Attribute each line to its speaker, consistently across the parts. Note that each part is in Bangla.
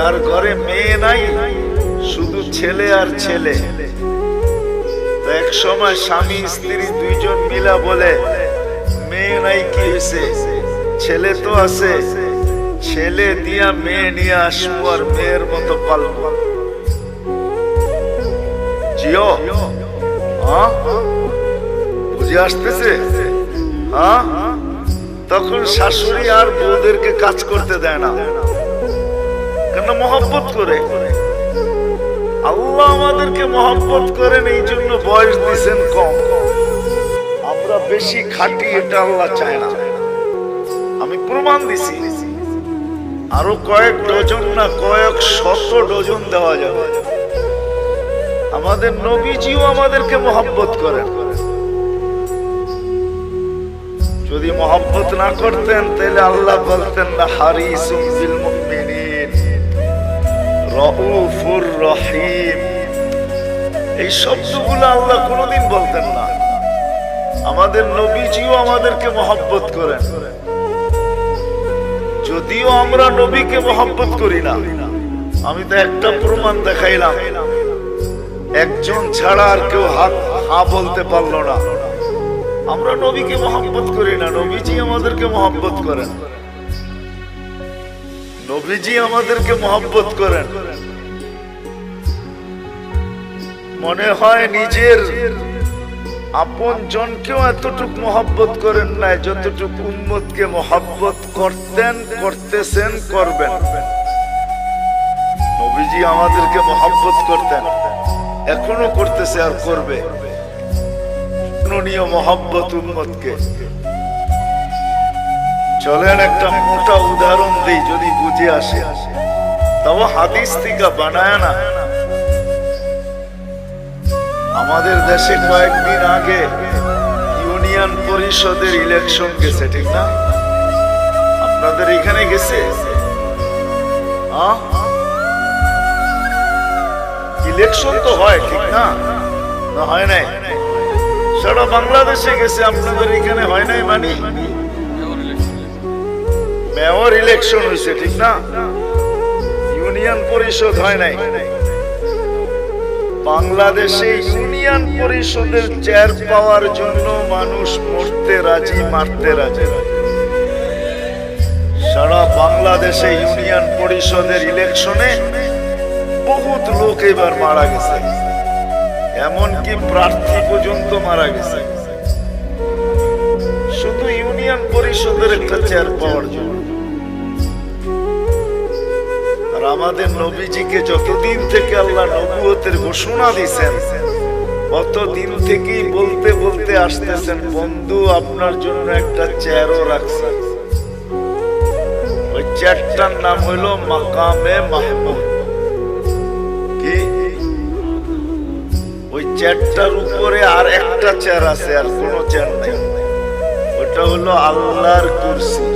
Speaker 1: যার ঘরে মেয়ে নাই, শুধু ছেলে আর ছেলে। এক সময় স্বামী, স্ত্রী দুইজন মিলা বলে, মেয়ে নাই কি হয়েছে ছেলে তো আছে। ছেলে দিয়া মেয়ে নিয়ে আসব আর মেয়ের মতো পালবো। জিও বুঝে আসতেছে? তখন শাশুড়ি আর বউদেরকে কাজ করতে দেয় না। কেন মহব্বত করে? আল্লাহ আমাদেরকে মহব্বত করেন, এই জন্য বয়স দিছেন কম। আমরা বেশি খাটি এটা আল্লাহ চায় না। আমি প্রমাণ দিছি, আরও কয়েক ডজন না কয়েক শত ডজন দেওয়া যাবে। আমাদের নবীজিও আমাদেরকে মহব্বত করেন। যদি মহব্বত না করতেন, তাহলে আল্লাহ বলতেন না হারিসুম বিল রউফুর রহিম। এই শব্দগুলো আল্লাহ কোনোদিন বলতেন না। আমাদের নবীজিও আমাদেরকে মহব্বত করেন। যদিও আমরা নবীকে মহব্বত করি না, আমি তো একটা প্রমাণ দেখাইলাম। একজন ছাড়া আর কেউ হাত হা বলতে পারল না। আমরা নবীকে মহব্বত করি না, নবীজি আমাদেরকে মহব্বত করেন। নবীজি আমাদেরকে মহব্বত করেন। মনে হয় নিজের আপন জনকেও এতটুক মহব্বত করেন নাই যতটুক উম্মতকে মহব্বত করতেন, করতেছেন, করবেন। নবীজি আমাদেরকে মহব্বত করতেন, এখনও করতেছে আর করবে। মহব্বত উম্মতকে। চলেন একটা মোটা উদাহরণ দিই যদি বুঝে আসে। তবে হাদিস থেকে বানায় না আমাদের দেশে কয়েকদিন আগে ইউনিয়ন পরিষদের ইলেকশন গেছে, ঠিক না? আপনাদের এখানে গেছে? ইলেকশন তো হয়, ঠিক না, হয় নাই। সারা বাংলাদেশে গেছে, আপনাদের এখানে হয় নাই মানি? মেয়র ইলেকশন হয়েছে ঠিক না? ইউনিয়ন পরিষদ হয় নাই। বাংলাদেশে ইউনিয়ন পরিষদের চেয়ার পাওয়ার জন্য মানুষ মরতে রাজি, মারতে রাজি। সারা বাংলাদেশে ইউনিয়ন পরিষদের ইলেকশনে বহুত লোক এবার মারা গেছে। এমনকি প্রার্থী পর্যন্ত মারা গেছে। শুধু ইউনিয়ন পরিষদের একটা চেয়ার পাওয়ার জন্য। আর আমাদের নবীজিকে যতদিন থেকে আল্লাহ নবুয়তের ঘোষণা দিছেন, অতদিন থেকেই বলতে বলতে আসতেছেন, বন্ধু, আপনার জন্য একটা চেয়ারও রাখছেন ওই চেয়ারটার নাম হইল মাকামে মাহমুদ। কি? ওই চেয়ারটার উপরে আর একটা চেয়ার আছে, আর কোনো চেয়ার নেই। ওটা হলো আল্লাহর কুরসি।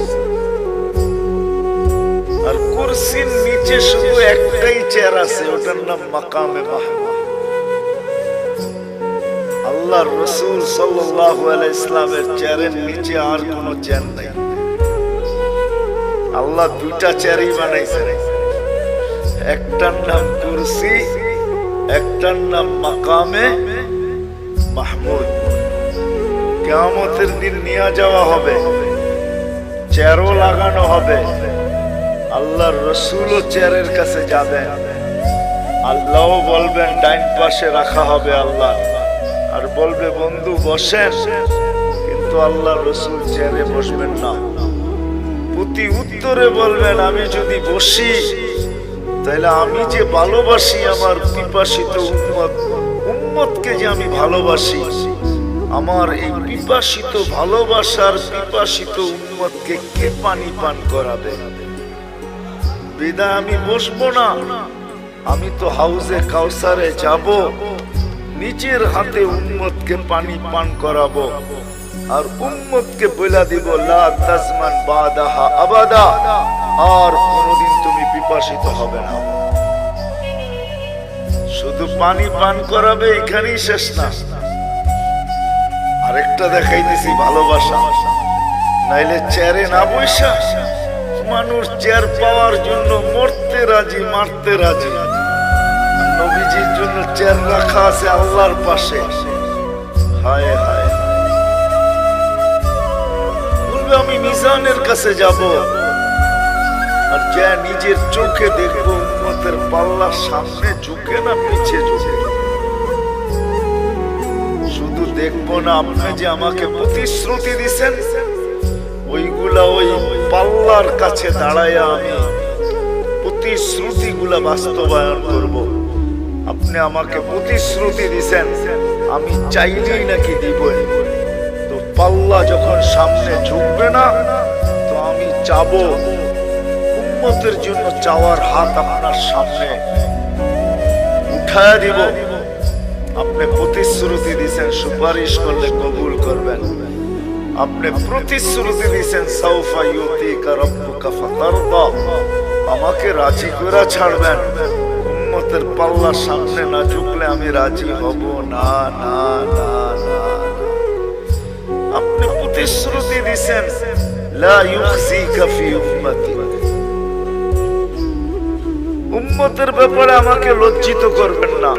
Speaker 1: আর কুরসির নিচে শুধু একটাই চেয়ার আছে, ওটার নাম মাকামে মাহমুদ আল্লাহ রসুল সাল্লাহ ইসলামের চেয়ারের নিচে আর কোনো চেয়ার নেই। আল্লাহ দুইটা চেয়ারই বানাইছে। একটার নাম কুরসি, একটার নাম মাকামে মাহমুদ। কেয়ামতের দিন নিয়ে যাওয়া হবে চেয়ারও লাগানো হবে। আল্লাহর রসুলও চেয়ারের কাছে যাবেন। আল্লাহ বলবেন, ডাইন পাশে রাখা হবে আল্লাহ। আর বলবে, বন্ধু, বসেন। কিন্তু আল্লাহ রসুল চেয়ারে বসবেন না। প্রতি উত্তরে বলবেন, আমি যদি বসি, তাহলে আমি যে ভালোবাসি আমার পিপাসিত উম্মত, উম্মতকে যে আমি ভালোবাসি, আমার এই পিপাসিত ভালোবাসার পিপাসিত উম্মতকে কে পানি পান করাবে? বিদায় আমি বসবো না। আমি তো হাউজে কাউসারে যাব। নিজের হাতে উম্মতকে পানি পান করাবো। আর উম্মতকে বইলা দিব বাদাহা আবাদা। আর কোনোদিন তুমি পিপাসিত হবে না। শুধু পানি পান করাবে এখানেই শেষ না। আরেকটা দেখাইতেছি ভালোবাসা। নাইলে চেয়ারে না বৈশা মানুষ চেয়ার পাওয়ার জন্য মরতে রাজি, মারতে রাজি। নবীজির জন্য চেয়ার রাখা আছে আল্লাহর পাশে। হায় হায়। বলবে, আমি মিজানের কাছে যাব। আর যা নিজের চোখে দেখব, উম্মতের পাল্লার সামনে ঝুঁকে না পিছে ঝুঁকে। শুধু দেখব না, আপনি যে আমাকে প্রতিশ্রুতি দিছেন ওইগুলা ওই পাল্লার কাছে দাঁড়ায় আমি। প্রতিশ্রুতিগুলা বাস্তবায়ন করব। আপনি আমাকে প্রতিশ্রুতি দিছেন, আমি চাইলেই নাকি দিব তো পাল্লা যখন সামনে ঝুঁকবে না, তো আমি চাবো। উন্মতের জন্য চাওয়ার হাত আপনার সামনে। উঠায় দিব। আপনি প্রতিশ্রুতি দিছেন, সুপারিশ করলে কবুল করবেন। আপনি প্রতিশ্রুতি দিছেন সাউফা ইউতিকা রাব্বুকা ফাতারদা। আমাকে রাজি করে ছাড়বেন। উম্মতের পাল্লা সামনে না ঝুঁকলে আমি রাজি হব। না না না না আপনি প্রতিশ্রুতি দিছেন লা ইউখজিকা ফি উম্মতি। উম্মতের ব্যাপারে আমাকে লজ্জিত করবেন না।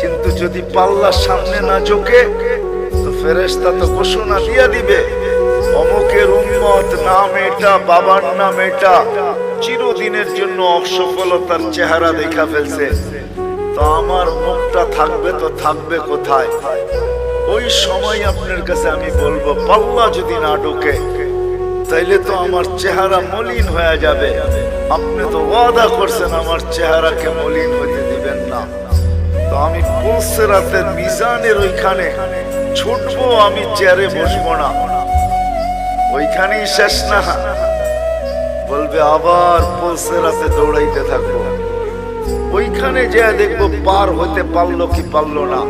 Speaker 1: কিন্তু যদি পাল্লা সামনে না ঝোঁকে ফেরেস্তা তো ঘোষণা দিয়া দিবে, অমুকের উম্মত নাম এটা বাবার নাম এটা চিরদিনের জন্য অসফলতার চেহারা দেখা ফেলছে। তো আমার মুখটা থাকবে তো থাকবে কোথায়? ওই সময় আপনার কাছে আমি বলব, পাল্লা যদি না ঢোকে, তাইলে তো আমার চেহারা মলিন হয়ে যাবে। আপনি তো ওয়াদা করছেন আমার চেহারাকে মলিন হতে দিবেন না। তো আমি পৌঁছে রাতের মিজানের ওইখানে ছুটবো আমি চেয়ারে বসবো না। ওইখানেই শেষ না। বলবে, আবার পৌঁছে রাতে দৌড়াইতে থাকব। ওইখানে যে দেখব পার হতে পারল কি পারল না।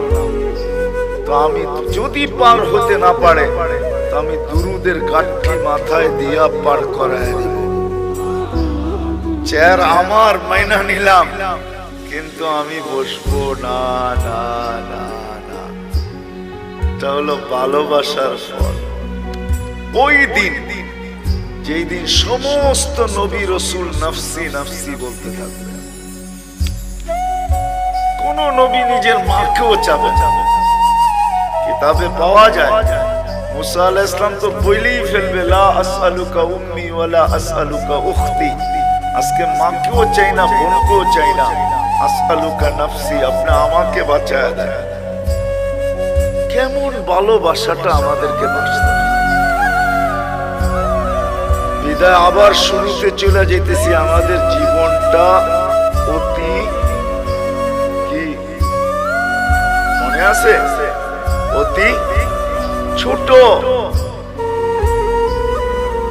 Speaker 1: তো আমি যদি পার হতে না পারে, তো আমি দুরুদের কাঠি মাথায় দিয়া পার করায় দিব। চেয়ার আমার মাইনা নিলাম, কিন্তু আমি বসবো না না না। এটা হলো ভালোবাসার ফল। ওই দিন, যেই দিন সমস্ত নবী রসুল নাফসি নাফসি বলতে থাকবে। কোন নবী নিজের মাকেও চাবে কিতাবে পাওয়া যায়, মুসা আলাইহিস সালাম তো বলেই ফেলবে, লা আসআলুকা উম্মি ওয়ালা আসআলুকা উখতি। আজকে মাকেও চাই না, বোনকেও চাই না। আসআলুকা নাফসি, আপনি আমাকে বাঁচায় দেন। কেমন ভালোবাসাটা আমাদেরকে বাঁচতে বিদায়, আবার শুরুতে চলে যেতেছি আমাদের জীবনটা অতি কি মনে আছে? অতি ছোট।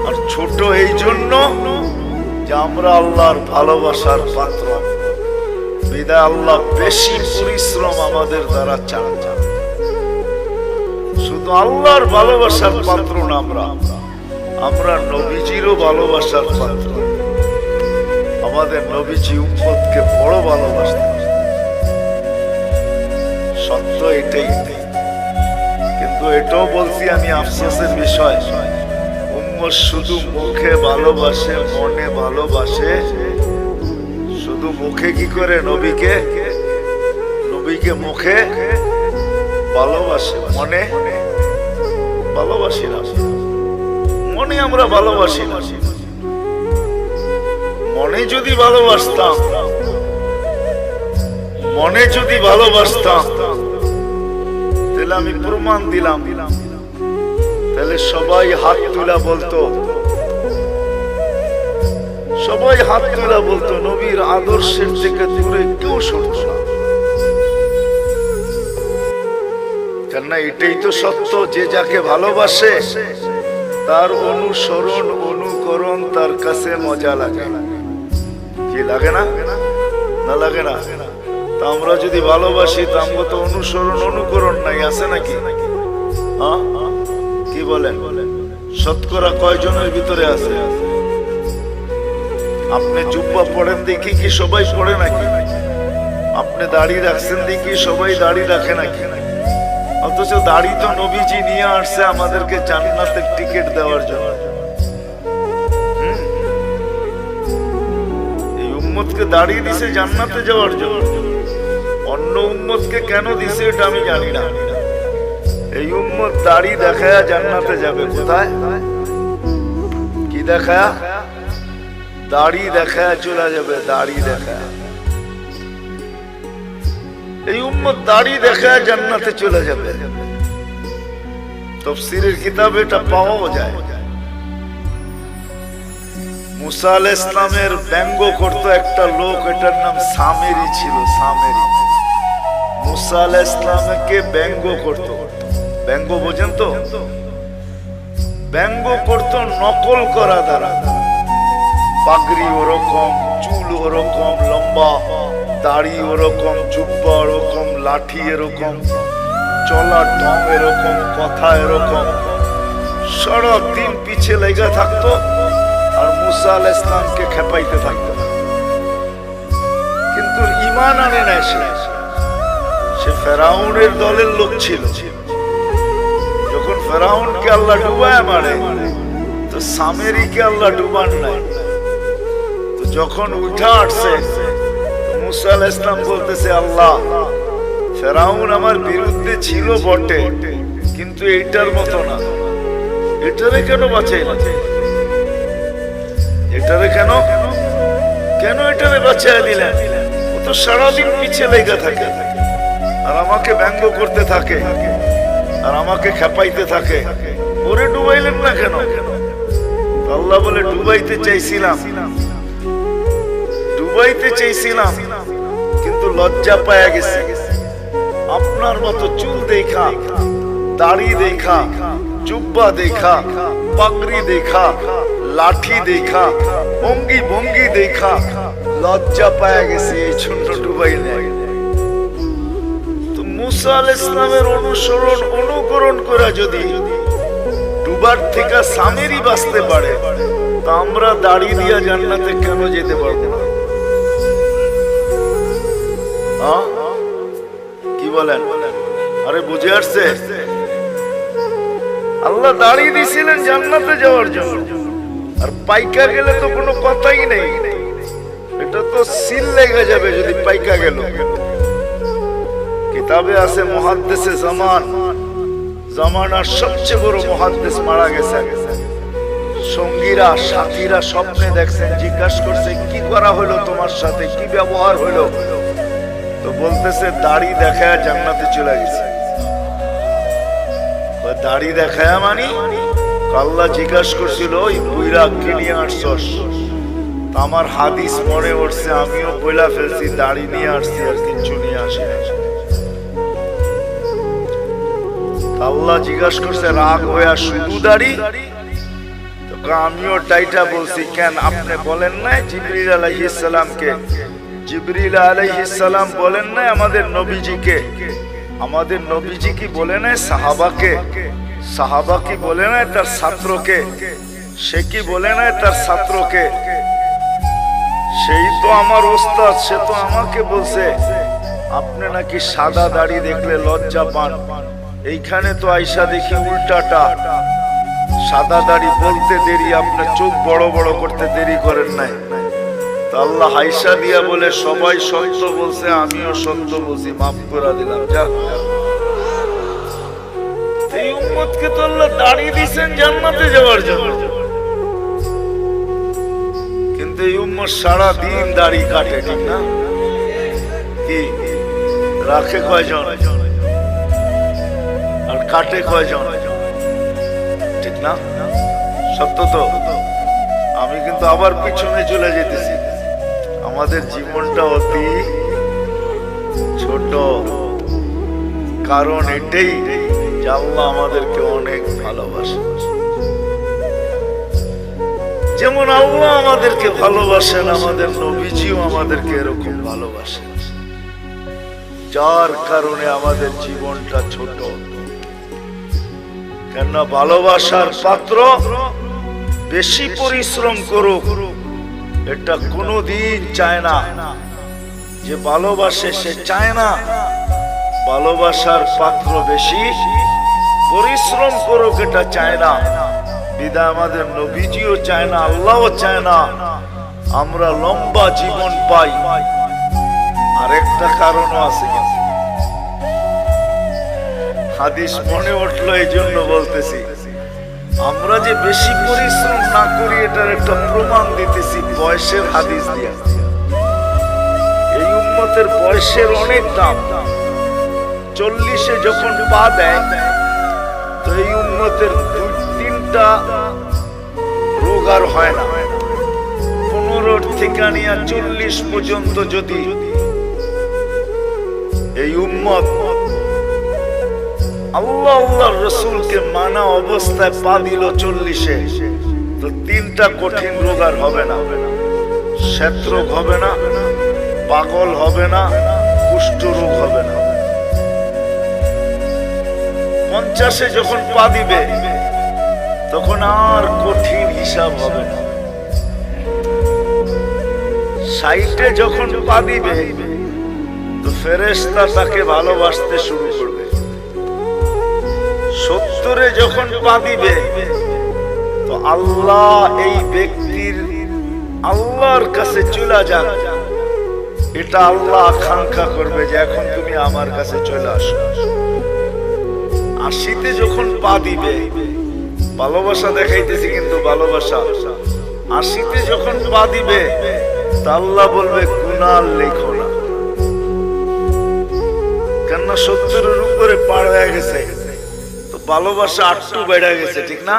Speaker 1: আর ছোট এই জন্য যে আমরা আল্লাহর ভালোবাসার পাত্র। বিদায়, আল্লাহ বেশি পরিশ্রম আমাদের দ্বারা চান। শুধু আল্লাহর ভালোবাসার পাত্র না আমরা। আমরা নবীজিরও ভালোবাসার পাত্র। আমাদের নবীজি উম্মতকে বড় ভালোবাসতেন। সত্য এটাই। কিন্তু এটাও বলছি আমি আফসোসের বিষয়। উম্মত শুধু মুখে ভালোবাসে, মনে ভালোবাসে। শুধু মুখে কি করে নবীকে? নবীকে মুখে ভালোবাসে মনে? ভালোবাসি না। মনে আমরা ভালোবাসি না। মনে যদি ভালোবাসতাম, মনে যদি ভালোবাসতাম, তাহলে আমি প্রমাণ দিলাম। তাহলে সবাই হাত তুলা বলতো। সবাই হাত তুলা বলতো, নবীর আদর্শের থেকে দূরে কেউ সরত না। কেননা এটাই তো সত্য, যে যাকে ভালোবাসে, তার অনুসরণ, অনুকরণ তার কাছে মজা লাগে। কি লাগে না? না লাগে না? তা আমরা যদি ভালোবাসি, তা আমরা তো অনুসরণ, অনুকরণ নাই, আছে নাকি? হ্যাঁ? কি বলেন? শতকরা কয়জনের ভিতরে আছে? আপনি জুব্বা পড়েন দেখি কি সবাই পড়ে নাকি? আপনি দাড়ি রাখছেন দেখি সবাই দাড়ি রাখে নাকি? অথচ দাড়ি তো নবীজি নিয়ে আসছে আমাদেরকে জান্নাতের টিকিট দেওয়ার জন্য। হুম? উম্মতকে দাঁড়িয়ে দিছে জান্নাতে যাওয়ার জন্য। অন্য উম্মতকে কেন দিছে এটা আমি জানি না। এই উম্মত দাড়ি দেখায়া জান্নাতে যাবে কোথায়? কি দেখায়া? দাড়ি দেখায়া চলে যাবে, দাড়ি দেখায়া। এই উম্মত দাড়ি দেখায়া জান্নাতে চলে যাবে। তফসিরের কিতাবে এটা পাওয়াও যায়। মুসা আল ইসলামের ব্যঙ্গ করত একটা লোক, এটার নাম সামেরি ছিল, সামেরি। মুসা আল ইসলামকে ব্যঙ্গ করত। ব্যঙ্গ বোঝেন তো? ব্যঙ্গ করত নকল করা দ্বারা। পাগড়ি ওরকম, চুল ওরকম, লম্বা। দাড়ি ওরকম, জুব্বা ওরকম, লাঠি এরকম চলার ঢং এরকম, কথা এরকম। সারা দিন পিছে লেগে থাকতো আর মুসা আল ইসলামকে খেপাইতে থাকতো। কিন্তু ইমান আনে না সে। সে ফেরাউনের দলের লোক ছিল। যখন ফেরাউনকে আল্লাহ ডুবায় মারে, তো সামেরিকে আল্লাহ ডুবান নাই। তো যখন উঠা আসছে ইসলাম বলতেছে, আল্লাহ, ফেরাউন আমার বিরুদ্ধে ছিল বটে, কিন্তু মতো না। এটারে কেন এটারে কেন? কেন এটারে বাঁচাই দিলেন? ও তো সারাদিন পিছে লেগে থাকে, আর আমাকে ব্যঙ্গ করতে থাকে, আর আমাকে খেপাইতে থাকে। ওরে ডুবাইলেন না কেন? আল্লাহ বলে, ডুবাইতে চাইছিলাম। ডুবাইতে চাইছিলাম। লজ্জা পায়া গেছে আপনার মতো চুল দেখা, দাড়ি দেখা, জুব্বা দেখা, পাগড়ি দেখা, লাঠি দেখা, ভঙ্গি ভঙ্গি দেখা, লজ্জা পায়া গেছে এই ছোট্ট ডুবাইলে তো মুসা আল ইসলামের অনুসরণ, অনুকরণ করা যদি ডুবার থেকে সামেরই বাঁচতে পারে, তা আমরা দাড়ি দিয়া জান্নাতে কেন যেতে পারব না? কি বলেন? আরে বুঝে আসছে। আল্লাহ দাঁড়িয়ে দিয়েছিলেন জান্নাতে যাওয়ার জন্য। আর পাইকা গেলে তো কোনো কথাই নেই। এটা তো সিল লেগে যাবে যদি পাইকা গেল। কিতাবে আছে মহাদ্দেশে জামান। জামানার সবচেয়ে বড় মহাদ্দেশ মারা গেছে। সঙ্গীরা, সাথীরা স্বপ্নে দেখছেন, জিজ্ঞাসা করছে, কি করা হলো তোমার সাথে? কি ব্যবহার হলো? তো বলতেছে, দাড়ি দেখায় জান্নাতে চলে গেছে দাড়ি দেখায় মানি আল্লাহ জিজ্ঞাসা করছিল, ওই বুইরা কি নিয়ে আসছস? আমার হাদিস মনে উঠছে আমিও বইলা ফেলছি, দাড়ি নিয়ে আসছি আর কিচ্ছু নিয়ে আসি নাই। আল্লাহ জিজ্ঞাসা করছে, রাগ হইয়া শুধু দাড়ি? আমিও টাইটা বলছি, কেন আপনি বলেন না জিবরিল আলাইহিস সালামকে? জিবরিল আলাইহিস সালাম বলেন না আমাদের নবীজিকে? আমাদের নবীজি কি বলে নাই সাহাবাকে? সাহাবা কি বলে নাই তার ছাত্রকে? সে কি বলে নাই তার ছাত্রকে? সেই তো আমার ওস্তাদ, সে তো আমাকে বলছে, আপনি নাকি সাদা দাড়ি দেখলে লজ্জা পান? এইখানে তো আইসা দেখি উল্টাটা। সাদা দাড়ি বলতে দেরি, আপনার চোখ বড় বড় করতে দেরি করেন নাই। আল্লাহ হাইসা দিয়া বলে, সবাই সত্য বলছে, আমিও সত্য বলছি, মাফ করে দিলাম, যা। এই উম্মতকে তো আল্লাহ দাঁড়িয়ে দিয়েছেন জান্নাতে যাওয়ার জন্য। কিন্তু এই উম্মত সারা দিন দাড়ি কাটে, ঠিক না? কি? রাখে কয়জন? আর কাটে কয়জন? ঠিক না? সত্য তো? আমি কিন্তু আবার পিছনে চলে যেতেছি। আমাদের জীবনটা অতি ছোট। কারণ এটাই আল্লাহ আমাদেরকে অনেক ভালোবাসে। যেমন আল্লাহ আমাদেরকে ভালোবাসেন, আমাদের নবীজিও আমাদেরকে এরকম ভালোবাসেন। যার কারণে আমাদের জীবনটা ছোট। কেননা ভালোবাসার পাত্র বেশি পরিশ্রম করুক এটা কোনোদিন চায় না। যে ভালোবাসে সে চায় না। ভালোবাসার পাত্র বেশি, পরিশ্রম করুক এটা চায় না। বিদা আমাদের নবীজিও চায় না, আল্লাহও চায় না। আমরা লম্বা জীবন পাই। আর একটা কারণও আছে। হাদিস মনে উঠল এই জন্য বলতেছি। আমরা যে বেশি পরিশ্রম না করি, এটার একটা প্রমাণ দিতেছি বয়সের হাদিস এই উম্মতের বয়সের অনেক দাম। চল্লিশে যখন পা দেয়, তো এই উন্মতের দুই, তিনটা রোগ আর হয় না। পনেরো থেকে চল্লিশ পর্যন্ত যদি এই উম্মত আল্লাহ আল্লাহ রসুলকে মানা অবস্থায় পা দিল চল্লিশে। তো তিনটা কঠিন রোগ আর হবে না। শ্বেত রোগ হবে না, পাগল হবে না, কুষ্ঠ রোগ হবে না। পঞ্চাশে যখন পা দিবে, তখন আর কঠিন হিসাব হবে না। ষাটে যখন পা দিবে, তো ফেরেস্তা তাকে ভালোবাসতে শুরু করবে। সত্তরে যখন পা দিবে তো আল্লাহ এই ব্যক্তির আল্লাহর কাছে চলে যান এটা আল্লাহ আকাঙ্ক্ষা করবে যে এখন তুমি আমার কাছে চলে আসো। আশিতে যখন পা দিবে, ভালোবাসা দেখাইতেছি কিন্তু ভালোবাসা। আশিতে যখন পা দিবে, তা আল্লাহ বলবে, গুনার লেখো না কেননা সত্তরের উপরে পার হয়ে গেছে। ভালোবাসা আটটু বেড়ে গেছে ঠিক না?